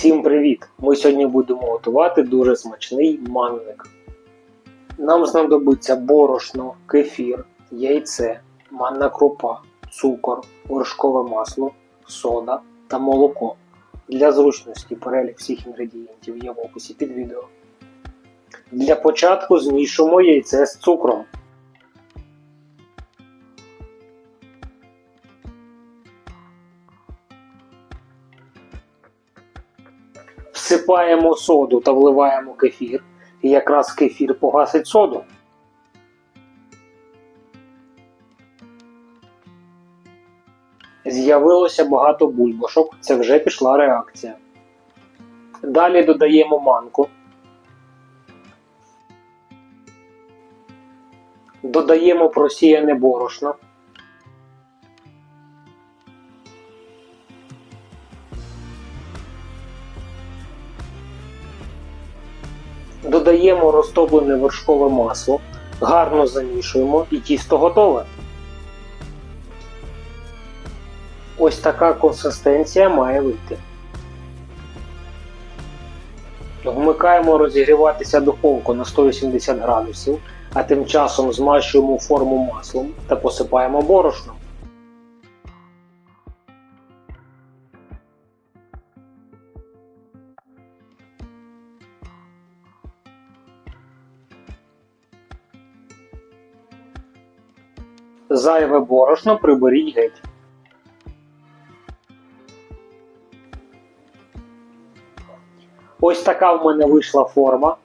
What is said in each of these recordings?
Всім привіт! Ми сьогодні будемо готувати дуже смачний манник. Нам знадобиться борошно, кефір, яйце, манна крупа, цукор, вершкове масло, сода та молоко. Для зручності перелік всіх інгредієнтів є в описі під відео. Для початку змішуємо яйце з цукром. Всипаємо соду та вливаємо кефір, і якраз кефір погасить соду. З'явилося багато бульбашок, це вже пішла реакція. Далі додаємо манку. Додаємо просіяне борошно. Додаємо розтоплене вершкове масло, гарно замішуємо і тісто готове. Ось така консистенція має вийти. Вмикаємо розігріватися духовку на 180 градусів, а тим часом змащуємо форму маслом та посипаємо борошном. Зайве борошно приберіть геть. Ось така в мене вийшла форма.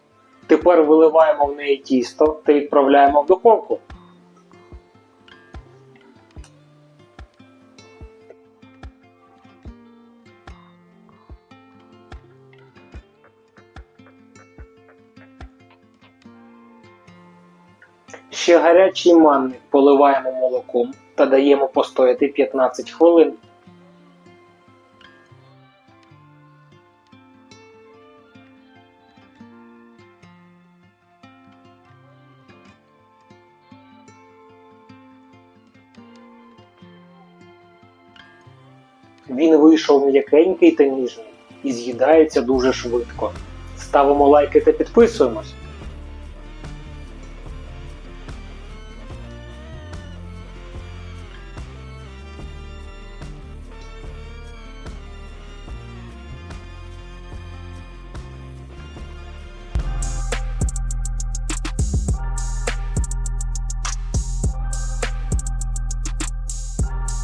Тепер виливаємо в неї тісто та відправляємо в духовку. Ще гарячий манник поливаємо молоком та даємо постояти 15 хвилин. Він вийшов м'якенький та ніжний і з'їдається дуже швидко. Ставимо лайки та підписуємось.